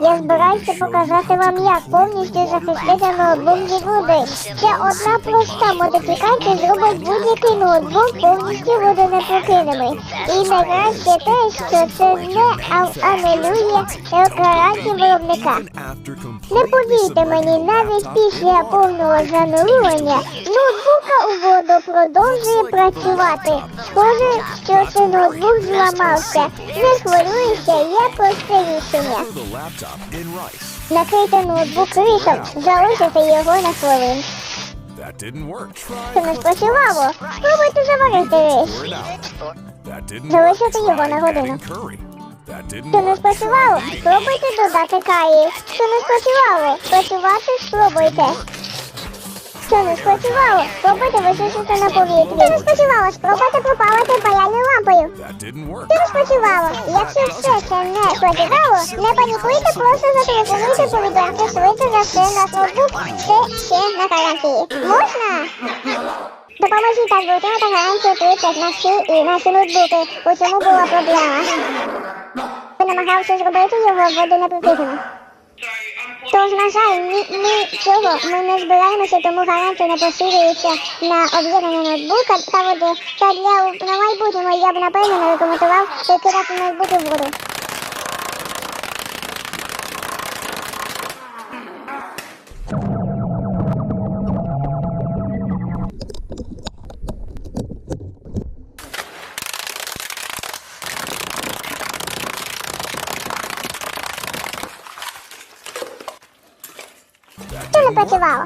Я збираюся показати вам, як повністю захистити ноутбук від води. Це одна проста модифікація зробить будь-який ноутбук повністю водонепрокинемий. І найкраще те, що це не анулює декларацію виробника. Не повірте мені, навіть після повного занурювання ноутбука у воду продовжує працювати. Схоже, що цей ноутбук зламався. Не хвилюйся, є просте рішення. Накрийте ноутбук рисом, залишите його на хвилин. Це не спрацювало. Спробуйте заварити рис. Залишити його на годину. Це не спрацювало. Спробуйте додати карі. Це не спрацювало. Працювати спробуйте. Це не спрацювало. Спробуйте висушити на повітрі. Це не спрацювало. Спробуйте пропалити паяльною лампою. That didn't work. Це не спрацювало. Якщо все це не спрацювало, не панікуйте, просто зателефонуйте, повідомте швидше за все наш ноутбук. Це ще на гарантії. Можна? Допоможіть так отримати гарантію 30 на всі і наші ноутбуки. У цьому була проблема. Ви намагалися зробити його воду неприкритими. Тож, на жаль, ні, цього ми не збираємося, тому гарантія не поширюється на об'єднання ноутбука та води. Та для на майбутньому я б напевно не рекомендував викидати ноутбуки в воду. Що не працювало?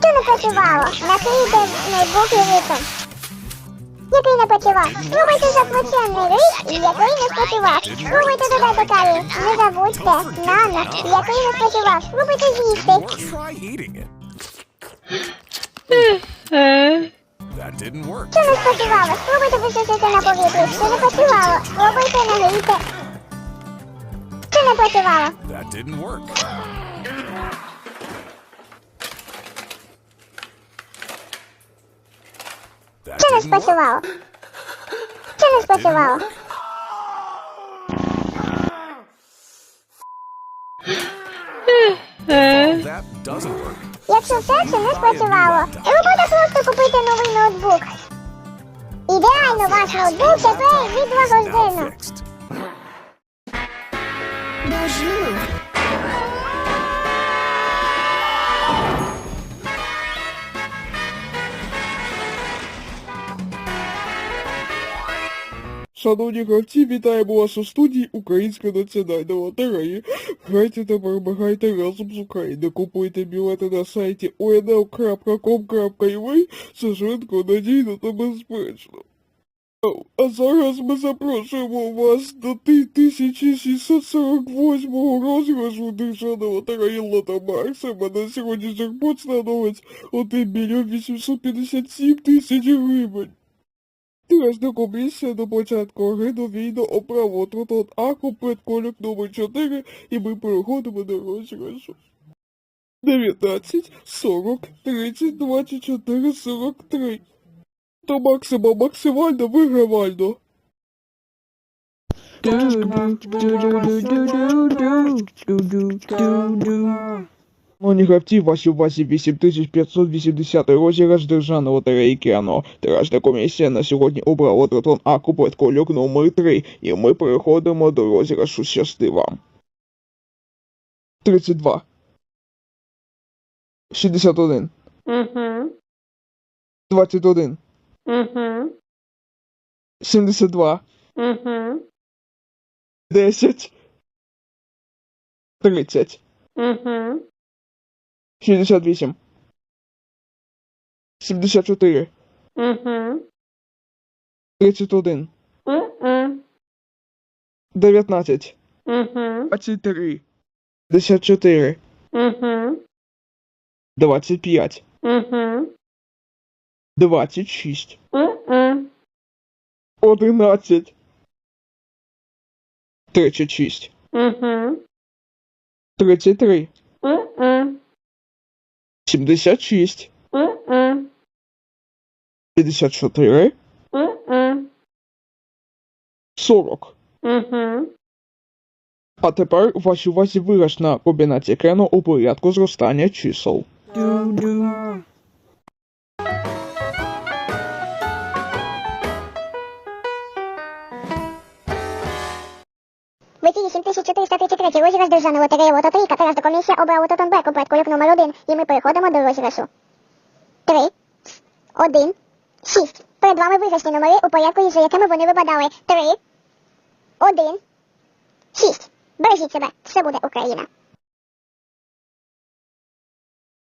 Що не працювало? Накрийте ноутбук рисом. Який не працював? Спробуйте заплачений рис, який не спрацював. Спробуйте додати карі. Не забудьте, нано, який не спрацював. Спробуйте з'їсти. Що не спрацювало? Спробуйте висушити на повітрі. Що не працювало? Спробуйте нагріти. Працювало? That didn't work. That Що не didn't work. спрацювало? Що не спрацювало? That doesn't work. Якщо все це не спрацювало, робота просто купити новий ноутбук. Ідеально ваш ноутбук тепер від Now fixed. Шановні гравці, вітаємо вас у студії Української національної лотереї. Грайте та перемагайте разом з Україною. Купуйте білети на сайті onl.com.ua. Це швидко, надійно та безпечно. А- зараз ми запрошуємо вас до 1648 розіграшу державної лотереї Лота Марсема. На сьогоднішніх бот становить 1 мільйон 857 тисяч гривень. Тижна комісія до початку гри довійно оправо тротон А купит колік номер 4 і ми переходимо до розіграшу. 19, 40, 30, 24, 43. То максимум максимально вигравально. Шановні гравці, ваші увазі 8580 розіграш державної лотереї Кіано. Тиражна комісія на сьогодні обрала тротон А купет кольок номер 3 і ми переходимо до розіграшу щасти вам. 32 61 Угу. 21 Угу. 72 Угу. 10 30 Угу. 68 74 Угу. 31 Угу. 19 Угу. 23 54 Угу. 25 Угу. 26 Угу. 11 36 Угу. 33 Угу. 76 Угу. 54 40. Угу. А тепер вашій увазі виражена комбінація екрану у порядку зростання чисел. В ефірі 7433 розіграш державної лотереї Лототрійка. Тарас до комісія обрала Б, комплект кульок номер 1. І ми переходимо до розіграшу. 3, 1, 6. Перед вами виграшні номери у порядку, за якими вони випадали. 3, 1, 6. Бережіть себе. Все буде Україна.